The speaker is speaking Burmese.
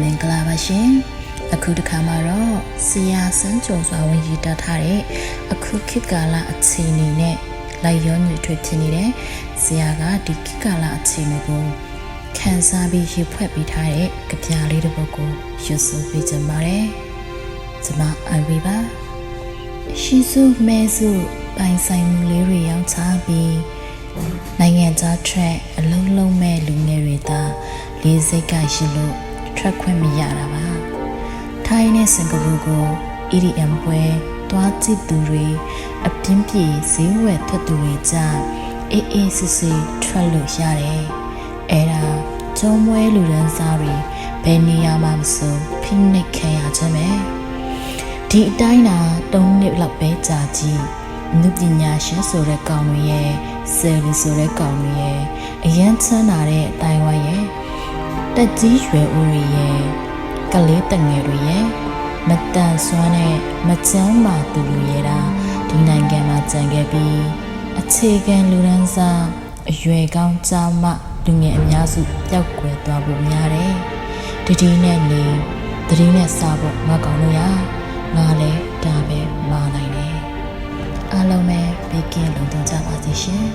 မင်္ဂလာပါရှင်အခုတစ်ခါမှာတော့ဆရာစန်းကျော်စွာဝင်ရည်တတ်ထားတဲ့အခုခေတ်ကာလအခြေအနေနဲ့လိုက်ရောညွှန်ထွက်ဖြစ်နေတဲ့ဆရာကဒီခေတ်ကာလအခြေအနေကိုခန်းစားပြီးရဖွဲ့ပေးထားတဲ့ကြပြလေးတစ်ပုဒ်ကိုရွတ်ဆိုပေးကြပါမယ်ကျွန်မအဝေပါရှိစုမဲစုပိုင်ဆိုင်မှုလေးတွေရောင်းချပြီးနိုင်ငံသားထရက်အလုံးလုံးမဲ့လူငယ်တွေသာ လေးစိတ်ကရှိလို့ထွက်ခွင့်မရတာပါထိုင်းနဲ့စင်ကာပူကို EDM ပွဲတွားကြည့်သူတွေအပြင်းပြေဈေးဝယ်ထွက်သူတွေကြအေးအေးစစ်စစ်ထွက်လို့ရတယ်အဲ့ဒါကျုံးမွဲလူရန်စားတွေဘယ်နေရာမှာမဆိုဖိနှိပ်ခံရခြင်းပဲဒီအတိုင်းသာ၃နှစ်လောက်ပဲကြာကြည့်နုပညာရှင်ဆိုတဲ့ကောင်တွေရဲ့ဆယ်လီဆိုတဲ့ကောင်တွေရဲ့အရန်ချမ်းသာတဲ့အတိုင်းဝိုင်းရဲ့ တက်ကြီးရွယ်ဦးတွေရဲ့ကလေးတငယ်တွေရဲ့မတန်ဆွမ်းတဲ့မချမ်းမာသူလူရဲ့တာဒီနိုင်ငံမှာကြံခဲ့ပြီးအခြေခံလူရန်စားအရွယ်ကောင်းကြားမလူငယ်အများစုပျောက်ကွယ်သွားဖို့များတယ်တတိနဲ့နေတတိနဲ့စားဖို့ငါကောင်းလို့ရငါလည်းဒါပဲမာနိုင်တယ်အားလုံးပဲဘေးကင်းလုံခြုံကြပါစေရှင်